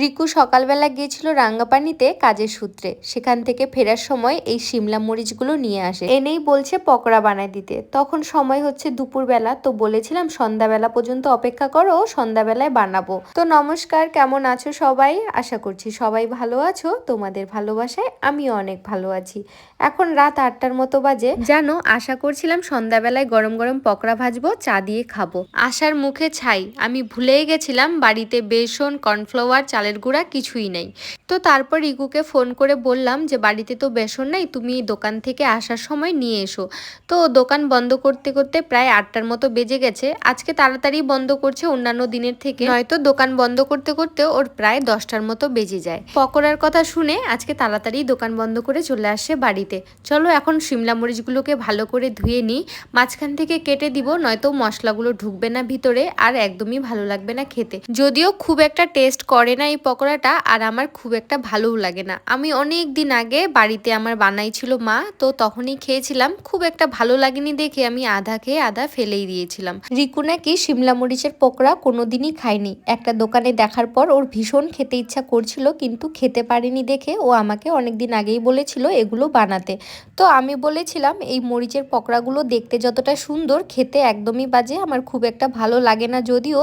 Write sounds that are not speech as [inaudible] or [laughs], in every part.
রিকু সকালবেলা গিয়েছিল রাঙ্গাপানিতে কাজের সূত্রে। সেখান থেকে ফেরার সময় এই শিমলা মরিচগুলো নিয়ে আসে। এনেই বলছে পকোড়া বানায় দিতে। তখন সময় হচ্ছে দুপুরবেলা, তো বলেছিলাম সন্ধ্যাবেলা পর্যন্ত অপেক্ষা করো, সন্ধ্যাবেলায় বানাবো। তো নমস্কার, কেমন আছো সবাই? আশা করছি সবাই ভালো আছো। তোমাদের ভালোবাসায় আমিও অনেক ভালো আছি। এখন রাত আটটার মতো বাজে। জানো, আশা করছিলাম সন্ধ্যাবেলায় গরম গরম পকোড়া ভাজবো, চা দিয়ে খাব। আশার মুখে ছাই। আমি ভুলেই গেছিলাম বাড়িতে বেসন, কর্নফ্লাওয়ার, চালের গুঁড়া কিছুই নেই। তো তারপর রিকুকে ফোন করে বললাম যে, বাড়িতে তো বেসন নাই, তুমি দোকান থেকে আসার সময় নিয়ে এসো। তো দোকান বন্ধ করতে করতে প্রায় আটটার মতো বেজে গেছে। আজকে তাড়াতাড়ি বন্ধ করছে অন্যান্য দিনের থেকে। নয়তো দোকান বন্ধ করতে করতে ওর প্রায় দশটার মতো বেজে যায়। পকোড়ার কথা শুনে আজকে তাড়াতাড়ি দোকান বন্ধ করে চলে আসে বাড়িতে। চলো এখন শিমলা মরিচগুলোকে ভালো করে ধুয়ে নিই। মাঝখান থেকে কেটে দিব, নয়তো মশলাগুলো ঢুকবে না ভিতরে আর একদমই ভালো লাগবে না খেতে। যদিও খুব একটা টেস্ট করে না এই পকোড়াটা আর আমার খুব একটা ভালোও লাগে না। আমি অনেক দিন আগে বাড়িতে আমার বানাইছিল মা, তো তখনই খেয়েছিলাম। খুব একটা ভালো লাগেনি দেখে আমি আধা খেয়ে আধা ফেলেই দিয়েছিলাম। রিকু নাকি শিমলা মরিচের পকোড়া কোনোদিনই খায়নি। একটা দোকানে দেখার পর ওর ভীষণ খেতে ইচ্ছা করছিল, কিন্তু খেতে পারেনি দেখে ও আমাকে অনেকদিন আগেই বলেছিল এগুলো বানাতে। তো আমি বলেছিলাম, এই মরিচের পকোড়াগুলো দেখতে যতটা সুন্দর, খেতে একদমই বাজে। আমার খুব একটা ভালো লাগে না যদিও।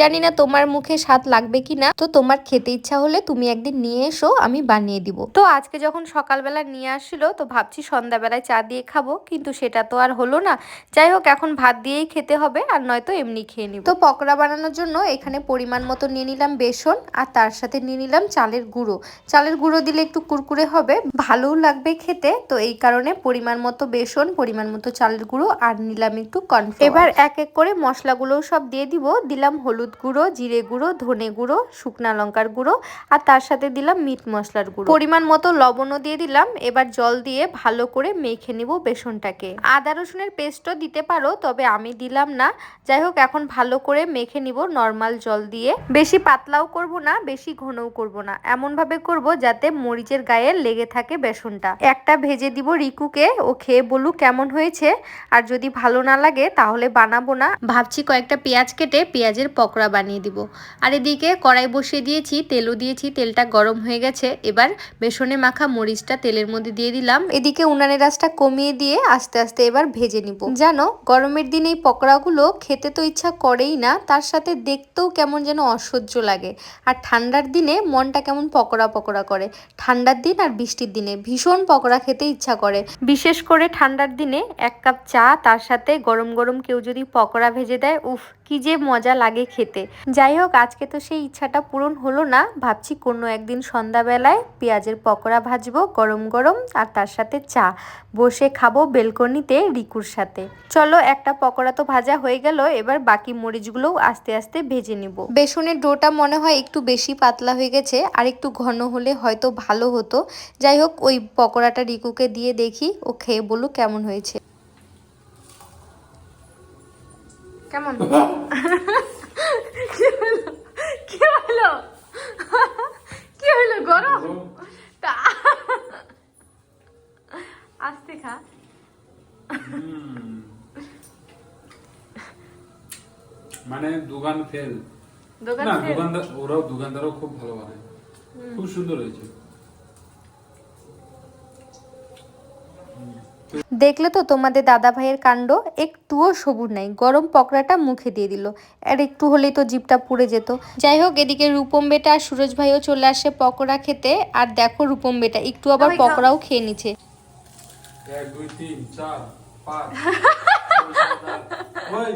জানি না তোমার মুখে স্বাদ লাগবে কি না তো তোমার খেতে ইচ্ছা হলে তুমি একদিন নিয়ে এসো, আমি বানিয়ে দিব। তো আজকে যখন সকালবেলা নিয়ে আসছিল তো ভাবছি সন্ধ্যাবেলায় চা দিয়ে খাব, কিন্তু সেটা তো আর হলো না। যাই হোক, এখন ভাত দিয়েই খেতে হবে, আর নয়তো এমনি খেয়ে নিব। তো পকোড়া বানানোর জন্য এখানে পরিমাণ মতো নিয়ে নিলাম বেসন, আর তার সাথে নিয়ে নিলাম চালের গুঁড়ো। চালের গুঁড়ো দিলে একটু কুরকুরে হবে, ভালোও লাগবে খেতে। তো এই কারণে পরিমাণ মতো বেসন, পরিমাণ মতো চালের গুঁড়ো, আর নিলাম একটু কর্নফ্লাওয়ার। এবার এক এক করে মশলাগুলোও সব দিয়ে দিব। দিলাম হলুদ গুঁড়ো, জিরে গুঁড়ো, ধনে গুঁড়ো, শুকনা লঙ্কার গুঁড়ো আর তার সাথে দিলাম মিট মশলার গুঁড়ো। পরিমাণ মতো লবণও দিয়ে দিলাম, এবার জল দিয়ে ভালো করে মেখে নিব বেসনটাকে। আদা রসুনের পেস্টও দিতে পারো, তবে আমি দিলাম না। যাই হোক, এখন ভালো করে মেখে নিব নর্মাল জল দিয়ে। বেশি পাতলাও করব না, বেশি ঘনও করব না। এমন ভাবে করব যাতে মরিচের গায়ে লেগে থাকে বেসনটা। একটা ভেজে দিব রিকুকে, ও খেয়ে বলুক কেমন হয়েছে। আর যদি ভালো না লাগে, তাহলে বানাবো না। ভাবছি কয়েকটা পেঁয়াজ কেটে পেঁয়াজের পকোড়া বানিয়ে দিব। আর এদিকে কড়াই বসিয়ে দিয়েছি। তেলও দিয়েছি, তেলটা গরম হয়ে গেছে। এবার বেসনে মাখা মরিচটা তেলের মধ্যে দিয়ে দিলাম। এদিকে উনানের আঁচটা কমিয়ে দিয়ে আস্তে আস্তে এবার ভেজে নিব। জানো, গরমের দিনে এই পকোড়াগুলো খেতে তো ইচ্ছা করেই না, তার সাথে দেখতেও কেমন যেন অসহ্য লাগে। আর ঠান্ডার দিনে মনটা কেমন পকোড়া পকোড়া করে। ঠান্ডার দিন আর বৃষ্টির দিনে ভীষণ পকোড়া খেতে ইচ্ছা করে। বিশেষ করে ঠান্ডার দিনে এক কাপ চা, তার সাথে গরম গরম কেউ যদি পকোড়া ভেজে দেয়, উফ, কি যে মজা লাগে খেতে। যাই হোক, আজকে তো সেই ইচ্ছাটা পূরণ হলো না ভাবছি কোনো একদিন সন্ধ্যাবেলায় পেঁয়াজের পকোড়া ভাজবো গরম গরম আর তার সাথে চা। বসে খাব বেলকনিতে রিকুর সাথে। চলো একটা পকোড়া তো ভাজা হয়ে গেল এবার বাকি মরিচগুলোও আস্তে আস্তে ভেজে নিব। বেসনের ডোটা মনে হয় একটু বেশি পাতলা হয়ে গেছে আর একটু ঘন হলে হয়তো ভালো হতো। যাই হোক ওই পকোড়াটা রিকুকে দিয়ে দেখি ও খেয়ে বলুক কেমন হয়েছে। কেমন? [laughs] মানে দোকান ফেল। না দোকানদার ওরাও দোকানদারও খুব ভালো বানায়। খুব সুন্দর হয়েছে। দেখলে তো তোমাদের দাদা ভাইয়ের কাণ্ড? একটুও সবুর নাই। গরম পকোড়াটা মুখে দিয়ে দিল। আর একটু হলেই তো জিপটা পুড়ে যেত। যাই হোক এদিকে রূপম বেটা আর সুরজ ভাইও চলে আসে পকোড়া খেতে। আর দেখো রূপম বেটা একটু আবার পকোড়াও খেয়ে নিচ্ছে। এক দুই তিন চার। পাঁচ। ওই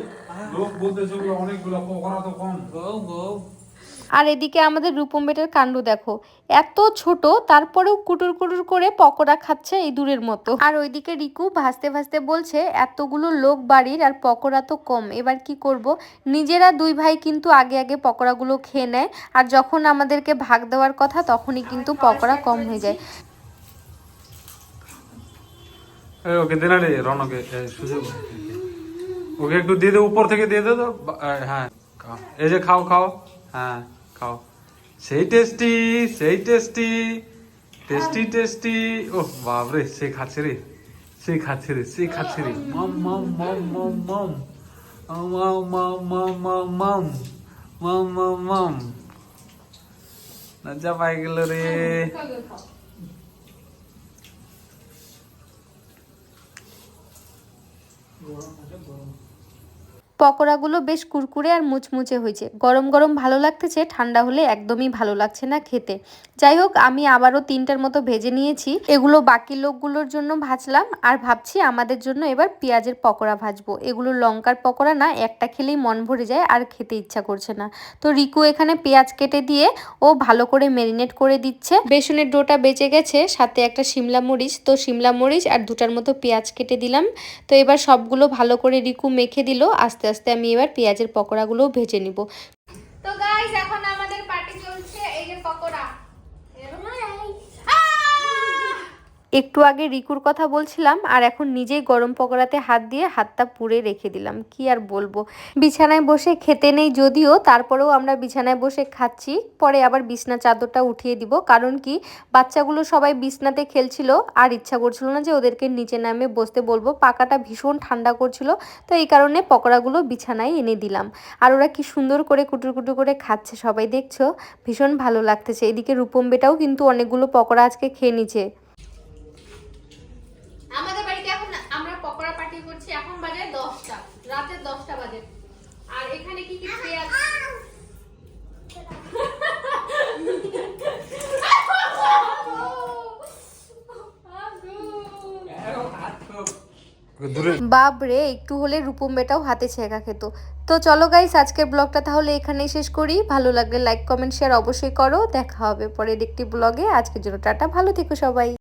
লোক বলতেছে ওগুলো অনেকগুলো পকোড়া তো কম। আর এদিকে আমাদের রূপম বেটার কাণ্ড দেখো। এত ছোট তারপরেও কুটুর কুটুর করে পকোড়া খাচ্ছে এই দূরের মতো। আর ওইদিকে রিকু ভাসতে ভাসতে বলছে এতগুলো লোক বাড়ির আর পকোড়া তো কম এবার কি করব? নিজেরা দুই ভাই কিন্তু আগে আগে পকোড়াগুলো খেয়ে নেয় আর যখন আমাদেরকে ভাগ দেওয়ার কথা তখনই কিন্তু পকোড়া কম হয়ে যায়। ওকে দে রে, রনকে সুযোগ ওকে একটু দিয়ে দে, উপর থেকে দিয়ে দে তো। হ্যাঁ। এই যে খাও খাও। হ্যাঁ খাও। সেই টেস্টি সেই টেস্টি টেস্টি টেস্টি। ও বাপরে, সে খাচ্ছে রে। সে খাচ্ছে রে, সে খাচ্ছে রে। মম মম মম মম মম। মম মম মম মম মম মম। মম মম পাই গেল রে। 有啊反正不 পকোড়াগুলো বেশ কুরকুরে আর মুচমুচে হয়েছে। গরম গরম ভালো লাগতেছে, ঠান্ডা হলে একদমই ভালো লাগছে না খেতে। যাই হোক, আমি আবারও তিনটার মতো ভেজে নিয়েছি। এগুলো বাকি লোকগুলোর জন্য ভাজলাম আর ভাবছি আমাদের জন্য এবার পেঁয়াজের পকোড়া ভাজবো। এগুলো লঙ্কার পকোড়া না, একটা খেলেই মন ভরে যায় আর খেতে ইচ্ছা করছে না। তো রিকু এখানে পেঁয়াজ কেটে দিয়ে ও ভালো করে মেরিনেট করে দিচ্ছে। বেসনের ডোটা বেঁচে গেছে, সাথে একটা শিমলা মরিচ। তো শিমলা মরিচ আর দুটার মতো পেঁয়াজ কেটে দিলাম। তো এবার সবগুলো ভালো করে রিকু মেখে দিল, আস্তে আস্তে আমি এবার পেঁয়াজের পকোড়াগুলোও ভেজে নিব। তো গাইস এখন আমাদের পার্টি চলছে, এই যে পকোড়া। একটু আগে রিকুর কথা বলছিলাম, আর এখন নিজেই গরম পকোড়াতে হাত দিয়ে হাতটা পুড়ে রেখে দিলাম। কি আর বলব? বিছানায় বসে খেতে নেই যদিও, তারপরেও আমরা বিছানায় বসে খাচ্ছি। পরে আবার বিছনা চাদরটা উঠিয়ে দিব। কারণ কি, বাচ্চাগুলো সবাই বিছনাতে খেলছিল, আর ইচ্ছা করছিল না যে ওদেরকে নিচে নামে বসতে বলব। পাকাটা ভীষণ ঠান্ডা করছিল, তো এই কারণে পকোড়াগুলো বিছানায় এনে দিলাম। আর ওরা কি সুন্দর করে কুটুর কুটু করে খাচ্ছে, সবাই দেখছ? ভীষণ ভালো লাগতেছে। এদিকে রূপম বেটাও কিন্তু অনেকগুলো পকোড়া আজকে খেয়ে নিচ্ছে আমাদের বাড়িতে এখন আমরা পকোড়া পার্টি করছি এখন বাজে দশটা রাতের দশটা বাজে। আর এখানে কি কি পেঁয়াজ দূরে। একটু হলে রূপম বেটাও হাতে ছেঁকা খেত। তো চলো গাইস আজকের ব্লগটা তাহলে এখানেই শেষ করি। ভালো লাগলে লাইক কমেন্ট শেয়ার অবশ্যই করো। দেখা হবে পরের একটি ব্লগে আজকের জন্য টাটা ভালো থেকো সবাই।